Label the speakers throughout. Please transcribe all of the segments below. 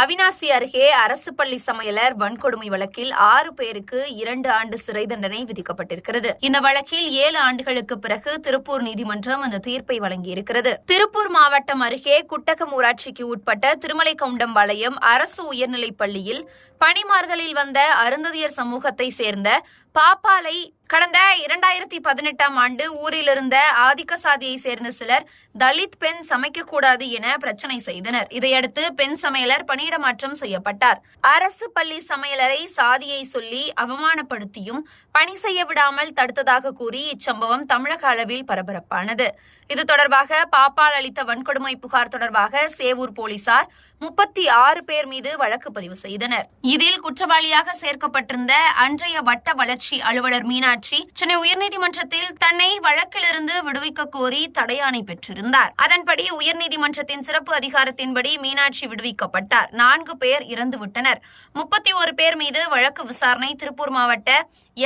Speaker 1: அவினாசி அருகே அரசு பள்ளி சமையலர் வன்கொடுமை வழக்கில் ஆறு பேருக்கு இரண்டு ஆண்டு சிறை தண்டனை விதிக்கப்பட்டிருக்கிறது. இந்த வழக்கில் ஏழு ஆண்டுகளுக்கு பிறகு திருப்பூர் நீதிமன்றம் அந்த தீர்ப்பை வழங்கியிருக்கிறது. திருப்பூர் மாவட்டம் அருகே குட்டகம் ஊராட்சிக்கு உட்பட்ட திருமலைக்கவுண்டம் வளையம் அரசு உயர்நிலைப் பள்ளியில் பணிமாறுதலில் வந்த அருந்ததியர் சமூகத்தை சேர்ந்த பாப்பாலை கடந்த இரண்டாயிரத்தி பதினெட்டாம் ஆண்டு ஊரில் இருந்த ஆதிக்க சாதியை சேர்ந்த சிலர் தலித் பெண் சமைக்கக்கூடாது என பிரச்சனை செய்தனர். இதையடுத்து பெண் சமையலர் பணியிட மாற்றம் செய்யப்பட்டார். அரசு பள்ளி சமையலரை சாதியை சொல்லி அவமானப்படுத்தியும் பணி செய்ய விடாமல் தடுத்ததாக கூறி இச்சம்பவம் தமிழக அளவில் பரபரப்பானது. இது தொடர்பாக பாப்பால் அளித்த வன்கொடுமை புகார் தொடர்பாக சேவூர் போலீசார் முப்பத்தி ஆறு பேர் மீது வழக்கு பதிவு செய்தனர். இதில் குற்றவாளியாக சேர்க்கப்பட்டிருந்த அன்றைய வட்ட வளர்ச்சி அலுவலர் மீனாட்சி சென்னை உயர்நீதிமன்றத்தில் தன்னை வழக்கிலிருந்து விடுவிக்க கோரி தடையாணை பெற்றிருந்தார். அதன்படி உயர்நீதிமன்றத்தின் சிறப்பு அதிகாரத்தின்படி மீனாட்சி விடுவிக்கப்பட்டார். நான்கு பேர் இறந்துவிட்டனர். முப்பத்தி ஒரு பேர் மீது வழக்கு விசாரணை திருப்பூர் மாவட்ட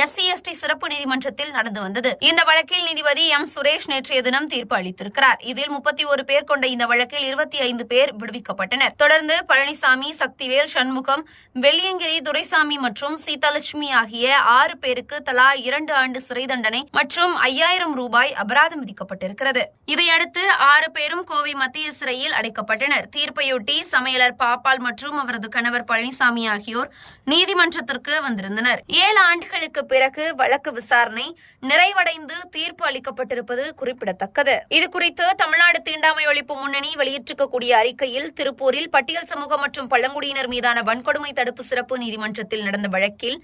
Speaker 1: எஸ்சி எஸ்டி சிறப்பு நீதிமன்றத்தில் நடந்து வந்தது. இந்த வழக்கில் நீதிபதி எம். சுரேஷ் நேற்றைய தினம் தீர்ப்பு அளித்திருக்கிறார். இதில் முப்பத்தி ஒரு பேர் கொண்ட இந்த வழக்கில் இருபத்தி ஐந்து பேர் விடுவிக்கப்பட்டனர். தொடர்ந்து பழனிசாமி சக்திவேல் சண்முகம் வெள்ளியங்கிரி துரைசாமி மற்றும் சீதாலட்சுமி ஆகிய ஆறு பேருக்கு தலா இரண்டு ஆண்டு சிறை தண்டனை மற்றும் ஐயாயிரம் ரூபாய் அபராதம் விதிக்கப்பட்டிருக்கிறது. இதையடுத்து ஆறு பேரும் கோவை மத்திய சிறையில் அடைக்கப்பட்டனர். தீர்ப்பையொட்டி சமையலர் பாப்பால் மற்றும் அவரது கணவர் பழனிசாமி ஆகியோர் நீதிமன்றத்திற்கு வந்திருந்தனர். ஏழு ஆண்டுகளுக்கு பிறகு வழக்கு விசாரணை நிறைவடைந்து தீர்ப்பு அளிக்கப்பட்டிருப்பது குறிப்பிடத்தக்கது. இது குறித்து தமிழ்நாடு தீண்டாமை ஒழிப்பு முன்னணி வெளியிட்டிருக்கக்கூடிய அறிக்கையில் திருப்பூரில் பட்டியல் சமூகம் மற்றும் பழங்குடியினர் மீதான வன்கொடுமை தடுப்பு சிறப்பு நீதிமன்றத்தில் நடந்த வழக்கில்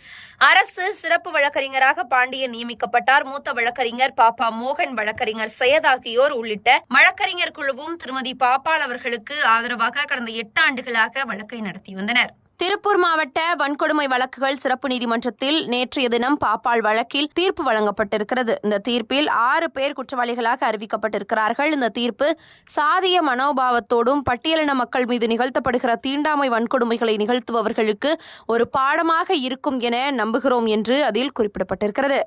Speaker 1: அரசு சிறப்பு வழக்கறிஞராக பாண்டியன் நியமிக்கப்பட்டார். மூத்த வழக்கறிஞர் பாப்பா மோகன் வழக்கறிஞர் சையத் ஆகியோர் உள்ளிட்ட வழக்கறிஞர் குழுவும் திருமதி பாப்பால் அவர்களுக்கு ஆதரவாக கடந்த எட்டு ஆண்டுகளாக வழக்கை நடத்தி வந்தனர். திருப்பூர் மாவட்ட வன்கொடுமை வழக்குகள் சிறப்பு நீதிமன்றத்தில் நேற்றைய தினம் பாப்பாள் வழக்கில் தீர்ப்பு வழங்கப்பட்டிருக்கிறது. இந்த தீர்ப்பில் ஆறு பேர் குற்றவாளிகளாக அறிவிக்கப்பட்டிருக்கிறார்கள். இந்த தீர்ப்பு சாதிய மனோபாவத்தோடும் பட்டியலின மக்கள் மீது நிகழ்த்தப்படுகிற தீண்டாமை வன்கொடுமைகளை நிகழ்த்துபவர்களுக்கு ஒரு பாடமாக இருக்கும் என நம்புகிறோம் என்று அதில் குறிப்பிடப்பட்டிருக்கிறது.